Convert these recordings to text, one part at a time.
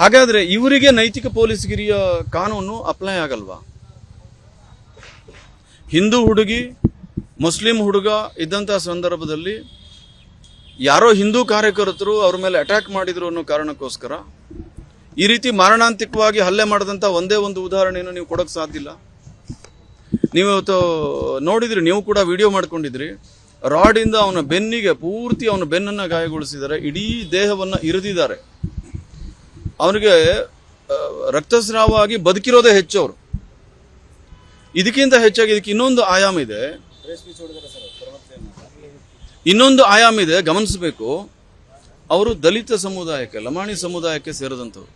ಹಾಗಾದ್ರೆ ಇವರಿಗೆ ನೈತಿಕ ಪೊಲೀಸ್ಗಿರಿಯ ಕಾನೂನು ಅಪ್ಲೈ ಆಗಲ್ವಾ? ಹಿಂದೂ ಹುಡುಗಿ, ಮುಸ್ಲಿಂ ಹುಡುಗ ಇದ್ದಂತಹ ಸಂದರ್ಭದಲ್ಲಿ ಯಾರೋ ಹಿಂದೂ ಕಾರ್ಯಕರ್ತರು ಅವ್ರ ಮೇಲೆ ಅಟ್ಯಾಕ್ ಮಾಡಿದ್ರು ಅನ್ನೋ ಕಾರಣಕ್ಕೋಸ್ಕರ ಈ ರೀತಿ ಮಾರಣಾಂತಿಕವಾಗಿ ಹಲ್ಲೆ ಮಾಡಿದಂಥ ಒಂದೇ ಒಂದು ಉದಾಹರಣೆಯನ್ನು ನೀವು ಕೊಡೋಕೆ ಸಾಧ್ಯ ಇಲ್ಲ. ನೀವು ಇವತ್ತು ನೋಡಿದ್ರಿ, ನೀವು ಕೂಡ ವಿಡಿಯೋ ಮಾಡ್ಕೊಂಡಿದ್ರಿ. ರಾಡಿಂದ ಅವನ ಬೆನ್ನಿಗೆ ಪೂರ್ತಿ ಅವನ ಬೆನ್ನನ್ನು ಗಾಯಗೊಳಿಸಿದ್ದಾರೆ. ಇಡೀ ದೇಹವನ್ನು ಇರಿದಿದ್ದಾರೆ. ಅವನಿಗೆ ರಕ್ತಸ್ರಾವ ಆಗಿ ಬದುಕಿರೋದೇ ಹೆಚ್ಚು ಅವರು. ಇದಕ್ಕಿಂತ ಹೆಚ್ಚಾಗಿ ಇದಕ್ಕೆ ಇನ್ನೊಂದು ಆಯಾಮ ಇದೆ. ಇನ್ನೊಂದು ಆಯಾಮ ಇದೆ, ಗಮನಿಸಬೇಕು. ಅವರು ದಲಿತ ಸಮುದಾಯಕ್ಕೆ, ಲಮಾಣಿ ಸಮುದಾಯಕ್ಕೆ ಸೇರಿದಂಥವ್ರು.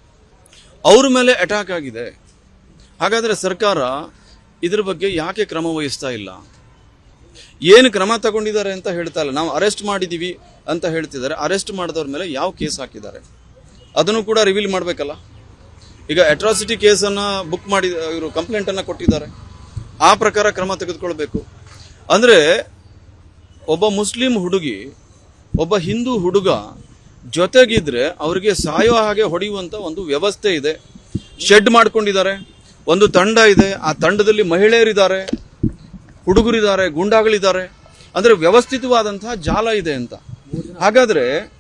ಅವ್ರ ಮೇಲೆ ಅಟ್ಯಾಕ್ ಆಗಿದೆ. ಹಾಗಾದರೆ ಸರ್ಕಾರ ಇದ್ರ ಬಗ್ಗೆ ಯಾಕೆ ಕ್ರಮ ವಹಿಸ್ತಾ ಇಲ್ಲ? ಏನು ಕ್ರಮ ತಗೊಂಡಿದ್ದಾರೆ ಅಂತ ಹೇಳ್ತಾ ಇಲ್ಲ. ನಾವು ಅರೆಸ್ಟ್ ಮಾಡಿದ್ದೀವಿ ಅಂತ ಹೇಳ್ತಿದ್ದಾರೆ. ಅರೆಸ್ಟ್ ಮಾಡಿದವ್ರ ಮೇಲೆ ಯಾವ ಕೇಸ್ ಹಾಕಿದ್ದಾರೆ? ಅದನ್ನು ಕೂಡ ರಿವೀಲ್ ಮಾಡಬೇಕಲ್ಲ. ಈಗ ಅಟ್ರಾಸಿಟಿ ಕೇಸನ್ನು ಬುಕ್ ಮಾಡಿ, ಇವರು ಕಂಪ್ಲೇಂಟನ್ನು ಕೊಟ್ಟಿದ್ದಾರೆ. ಆ ಪ್ರಕಾರ ಕ್ರಮ ತೆಗೆದುಕೊಳ್ಬೇಕು. ಅಂದರೆ, ಒಬ್ಬ ಮುಸ್ಲಿಂ ಹುಡುಗಿ, ಒಬ್ಬ ಹಿಂದೂ ಹುಡುಗ ಜೊತೆಗಿದ್ರೆ ಅವರಿಗೆ ಸಾಯೋ ಹಾಗೆ ಹೊಡೆಯುವಂಥ ಒಂದು ವ್ಯವಸ್ಥೆ ಇದೆ. ಶೆಡ್ ಮಾಡ್ಕೊಂಡಿದ್ದಾರೆ. ಒಂದು ತಂಡ ಇದೆ. ಆ ತಂಡದಲ್ಲಿ ಮಹಿಳೆಯರಿದ್ದಾರೆ. ಹುಡುಗರಿದ್ದಾರೆ. ಗುಂಡಾಗಳಿದ್ದಾರೆ. ಅಂದರೆ ವ್ಯವಸ್ಥಿತವಾದಂತಹ ಜಾಲ ಇದೆ ಅಂತ. ಹಾಗಾದ್ರೆ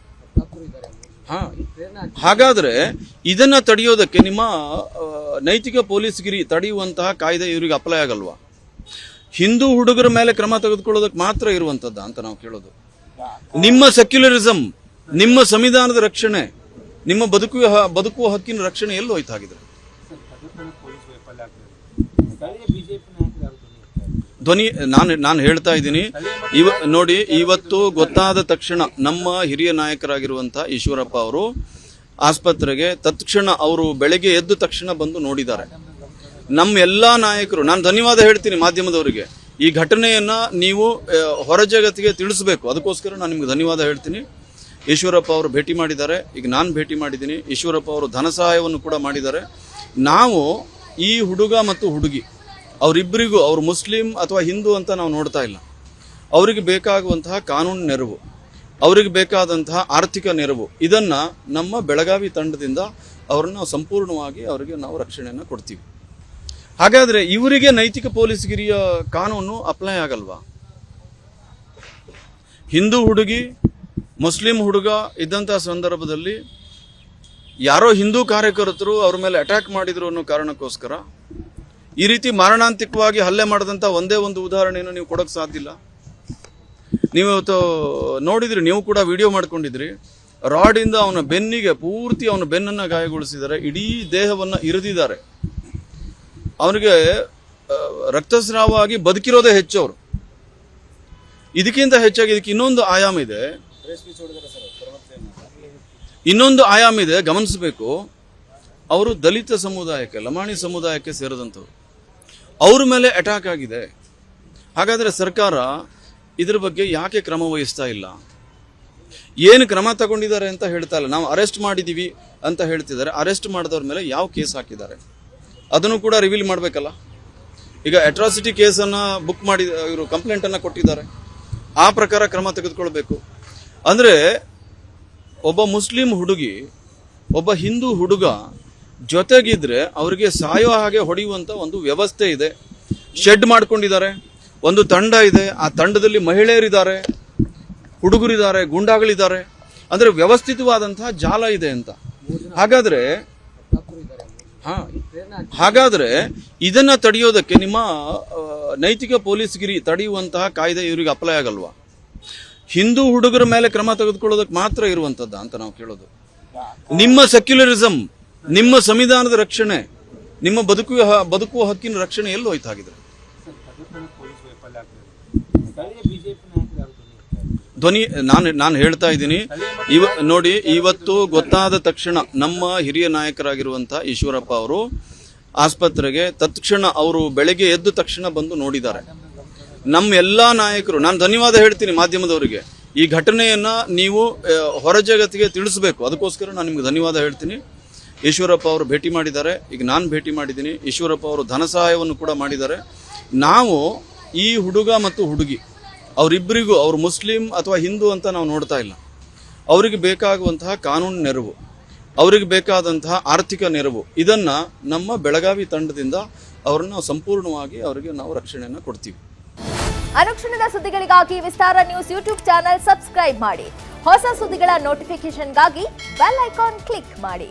ಹಾಗಾದ್ರೆ ಇದನ್ನ ತಡೆಯೋದಕ್ಕೆ ನಿಮ್ಮ ನೈತಿಕ ನೈತಿಕ ಪೊಲೀಸ್ಗಿರಿ ತಡೆಯುವಂತಹ ಕಾಯ್ದೆ ಇವರಿಗೆ ಅಪ್ಲೈ ಆಗಲ್ವಾ? ಹಿಂದೂ ಹುಡುಗರ ಮೇಲೆ ಕ್ರಮ ತೆಗೆದುಕೊಳ್ಳೋದಕ್ಕೆ ಮಾತ್ರ ಇರುವಂತದ್ದ ಅಂತ ನಾವು ಕೇಳೋದು. ನಿಮ್ಮ ಸೆಕ್ಯುಲರಿಸಂ ನಿಮ್ಮ ಸಂವಿಧಾನದ ರಕ್ಷಣೆ, ನಿಮ್ಮ ಬದುಕುವ ಬದುಕುವ ಹಕ್ಕಿನ ರಕ್ಷಣೆ ಎಲ್ಲಿ ಧ್ವನಿ, ನಾನು ನಾನು ಹೇಳ್ತಾ ಇದ್ದೀನಿ. ಇವ, ನೋಡಿ, ಇವತ್ತು ಗೊತ್ತಾದ ತಕ್ಷಣ ನಮ್ಮ ಹಿರಿಯ ನಾಯಕರಾಗಿರುವಂಥ ಈಶ್ವರಪ್ಪ ಅವರು ಆಸ್ಪತ್ರೆಗೆ ತತ್ಕ್ಷಣ ಅವರು ಬೆಳಗ್ಗೆ ಎದ್ದ ತಕ್ಷಣ ಬಂದು ನೋಡಿದ್ದಾರೆ. ನಮ್ಮ ಎಲ್ಲ ನಾಯಕರು, ನಾನು ಧನ್ಯವಾದ ಹೇಳ್ತೀನಿ ಮಾಧ್ಯಮದವರಿಗೆ. ಈ ಘಟನೆಯನ್ನು ನೀವು ಹೊರ ಜಗತ್ತಿಗೆ ತಿಳಿಸ್ಬೇಕು. ಅದಕ್ಕೋಸ್ಕರ ನಾನು ನಿಮ್ಗೆ ಧನ್ಯವಾದ ಹೇಳ್ತೀನಿ. ಈಶ್ವರಪ್ಪ ಅವರು ಭೇಟಿ ಮಾಡಿದ್ದಾರೆ. ಈಗ ನಾನು ಭೇಟಿ ಮಾಡಿದ್ದೀನಿ. ಈಶ್ವರಪ್ಪ ಅವರು ಧನ ಸಹಾಯವನ್ನು ಕೂಡ ಮಾಡಿದ್ದಾರೆ. ನಾವು ಈ ಹುಡುಗ ಮತ್ತು ಹುಡುಗಿ ಅವರಿಬ್ಬರಿಗೂ ಅವರು ಮುಸ್ಲಿಂ ಅಥವಾ ಹಿಂದೂ ಅಂತ ನಾವು ನೋಡ್ತಾ ಇಲ್ಲ. ಅವರಿಗೆ ಬೇಕಾಗುವಂತಹ ಕಾನೂನು ನೆರವು, ಅವರಿಗೆ ಬೇಕಾದಂತಹ ಆರ್ಥಿಕ ನೆರವು, ಇದನ್ನ ನಮ್ಮ ಬೆಳಗಾವಿ ತಂಡದಿಂದ ಅವರನ್ನ ಸಂಪೂರ್ಣವಾಗಿ ಅವರಿಗೆ ನಾವು ರಕ್ಷಣೆಯನ್ನು ಕೊಡ್ತೀವಿ. ಹಾಗಾದ್ರೆ ಇವರಿಗೆ ನೈತಿಕ ಪೊಲೀಸ್ಗಿರಿಯ ಕಾನೂನು ಅಪ್ಲೈ ಆಗಲ್ವಾ? ಹಿಂದೂ ಹುಡುಗಿ, ಮುಸ್ಲಿಂ ಹುಡುಗ ಇದ್ದಂತಹ ಸಂದರ್ಭದಲ್ಲಿ ಯಾರೋ ಹಿಂದೂ ಕಾರ್ಯಕರ್ತರು ಅವ್ರ ಮೇಲೆ ಅಟ್ಯಾಕ್ ಮಾಡಿದ್ರು ಅನ್ನೋ ಕಾರಣಕ್ಕೋಸ್ಕರ ಈ ರೀತಿ ಮಾರಣಾಂತಿಕವಾಗಿ ಹಲ್ಲೆ ಮಾಡಿದಂಥ ಒಂದೇ ಒಂದು ಉದಾಹರಣೆಯನ್ನು ನೀವು ಕೊಡೋಕೆ ಸಾಧ್ಯ ಇಲ್ಲ. ನೀವು ನೋಡಿದ್ರಿ, ನೀವು ಕೂಡ ವಿಡಿಯೋ ಮಾಡ್ಕೊಂಡಿದ್ರಿ. ರಾಡಿಂದ ಅವನ ಬೆನ್ನಿಗೆ ಪೂರ್ತಿ ಅವನ ಬೆನ್ನನ್ನು ಗಾಯಗೊಳಿಸಿದ್ದಾರೆ, ಇಡೀ ದೇಹವನ್ನು ಇರಿದಿದ್ದಾರೆ. ಅವನಿಗೆ ರಕ್ತಸ್ರಾವವಾಗಿ ಬದುಕಿರೋದೇ ಹೆಚ್ಚು ಅವರು. ಇದಕ್ಕಿಂತ ಹೆಚ್ಚಾಗಿ ಇದಕ್ಕೆ ಇನ್ನೊಂದು ಆಯಾಮ ಇದೆ. ಇನ್ನೊಂದು ಆಯಾಮ ಇದೆ, ಗಮನಿಸಬೇಕು. ಅವರು ದಲಿತ ಸಮುದಾಯಕ್ಕೆ, ಲಮಾಣಿ ಸಮುದಾಯಕ್ಕೆ ಸೇರಿದಂಥವ್ರು. ಅವ್ರ ಮೇಲೆ ಅಟ್ಯಾಕ್ ಆಗಿದೆ. ಹಾಗಾದರೆ ಸರ್ಕಾರ ಇದ್ರ ಬಗ್ಗೆ ಯಾಕೆ ಕ್ರಮ ವಹಿಸ್ತಾ ಇಲ್ಲ? ಏನು ಕ್ರಮ ತಗೊಂಡಿದ್ದಾರೆ ಅಂತ ಹೇಳ್ತಾ ಇಲ್ಲ. ನಾವು ಅರೆಸ್ಟ್ ಮಾಡಿದ್ದೀವಿ ಅಂತ ಹೇಳ್ತಿದ್ದಾರೆ. ಅರೆಸ್ಟ್ ಮಾಡಿದವ್ರ ಮೇಲೆ ಯಾವ ಕೇಸ್ ಹಾಕಿದ್ದಾರೆ? ಅದನ್ನು ಕೂಡ ರಿವೀಲ್ ಮಾಡಬೇಕಲ್ಲ. ಈಗ ಅಟ್ರಾಸಿಟಿ ಕೇಸನ್ನು ಬುಕ್ ಮಾಡಿ, ಇವರು ಕಂಪ್ಲೇಂಟನ್ನು ಕೊಟ್ಟಿದ್ದಾರೆ. ಆ ಪ್ರಕಾರ ಕ್ರಮ ತೆಗೆದುಕೊಳ್ಬೇಕು. ಅಂದರೆ ಒಬ್ಬ ಮುಸ್ಲಿಂ ಹುಡುಗಿ, ಒಬ್ಬ ಹಿಂದೂ ಹುಡುಗ ಜೊತೆಗಿದ್ರೆ ಅವರಿಗೆ ಸಾಯೋ ಹಾಗೆ ಹೊಡೆಯುವಂತ ಒಂದು ವ್ಯವಸ್ಥೆ ಇದೆ. ಶೆಡ್ ಮಾಡ್ಕೊಂಡಿದ್ದಾರೆ. ಒಂದು ತಂಡ ಇದೆ. ಆ ತಂಡದಲ್ಲಿ ಮಹಿಳೆಯರಿದ್ದಾರೆ. ಹುಡುಗರಿದ್ದಾರೆ. ಗುಂಡಾಗಳಿದ್ದಾರೆ. ಅಂದ್ರೆ ವ್ಯವಸ್ಥಿತವಾದಂತಹ ಜಾಲ ಇದೆ ಅಂತ. ಹಾಗಾದ್ರೆ, ಹಾ, ಹಾಗಾದ್ರೆ ಇದನ್ನ ತಡೆಯೋದಕ್ಕೆ ನಿಮ್ಮ ನೈತಿಕ ಪೊಲೀಸ್ಗಿರಿ ತಡೆಯುವಂತಹ ಕಾಯ್ದೆ ಇವರಿಗೆ ಅಪ್ಲೈ ಆಗಲ್ವಾ? ಹಿಂದೂ ಹುಡುಗರ ಮೇಲೆ ಕ್ರಮ ತೆಗೆದುಕೊಳ್ಳೋದಕ್ಕೆ ಮಾತ್ರ ಇರುವಂತದ್ದ ಅಂತ ನಾವು ಕೇಳೋದು. ನಿಮ್ಮ ಸೆಕ್ಯುಲರಿಸಂ ನಿಮ್ಮ ಸಂವಿಧಾನದ ರಕ್ಷಣೆ, ನಿಮ್ಮ ಬದುಕುವ ಬದುಕುವ ಹಕ್ಕಿನ ರಕ್ಷಣೆ ಎಲ್ಲಿ ಹೋಯ್ತಾಗಿದ್ರೆ ಧ್ವನಿ, ನಾನು ನಾನು ಹೇಳ್ತಾ ಇದ್ದೀನಿ. ಇವ, ನೋಡಿ, ಇವತ್ತು ಗೊತ್ತಾದ ತಕ್ಷಣ ನಮ್ಮ ಹಿರಿಯ ನಾಯಕರಾಗಿರುವಂತಹ ಈಶ್ವರಪ್ಪ ಅವರು ಆಸ್ಪತ್ರೆಗೆ ತತ್ಕ್ಷಣ ಅವರು ಬೆಳಗ್ಗೆ ಎದ್ದ ತಕ್ಷಣ ಬಂದು ನೋಡಿದ್ದಾರೆ. ನಮ್ಮ ಎಲ್ಲ ನಾಯಕರು, ನಾನು ಧನ್ಯವಾದ ಹೇಳ್ತೀನಿ ಮಾಧ್ಯಮದವರಿಗೆ. ಈ ಘಟನೆಯನ್ನ ನೀವು ಹೊರ ಜಗತ್ತಿಗೆ ತಿಳಿಸಬೇಕು. ಅದಕ್ಕೋಸ್ಕರ ನಾನು ನಿಮ್ಗೆ ಧನ್ಯವಾದ ಹೇಳ್ತೀನಿ. ಈಶ್ವರಪ್ಪ ಅವರು ಭೇಟಿ ಮಾಡಿದ್ದಾರೆ. ಈಗ ನಾನು ಭೇಟಿ ಮಾಡಿದ್ದೀನಿ. ಈಶ್ವರಪ್ಪ ಅವರು ಧನ ಸಹಾಯವನ್ನು ಕೂಡ ಮಾಡಿದ್ದಾರೆ. ನಾವು ಈ ಹುಡುಗ ಮತ್ತು ಹುಡುಗಿ ಅವರಿಬ್ಬರಿಗೂ ಅವರು ಮುಸ್ಲಿಂ ಅಥವಾ ಹಿಂದೂ ಅಂತ ನಾವು ನೋಡ್ತಾ ಇಲ್ಲ. ಅವರಿಗೆ ಬೇಕಾಗುವಂತಹ ಕಾನೂನು ನೆರವು, ಅವರಿಗೆ ಬೇಕಾದಂತಹ ಆರ್ಥಿಕ ನೆರವು, ಇದನ್ನು ನಮ್ಮ ಬೆಳಗಾವಿ ತಂಡದಿಂದ ಅವರನ್ನು ಸಂಪೂರ್ಣವಾಗಿ ಅವರಿಗೆ ನಾವು ರಕ್ಷಣೆಯನ್ನು ಕೊಡ್ತೀವಿ. ಅನುಕ್ಷಣದ ಸುದ್ದಿಗಳಿಗಾಗಿ Vistara news YouTube channel subscribe ಮಾಡಿ. ಹೊಸ ಸುದ್ದಿಗಳ ನೋಟಿಫಿಕೇಶನ್ಗಾಗಿ ಬೆಲ್ ಐಕಾನ್ ಕ್ಲಿಕ್ ಮಾಡಿ.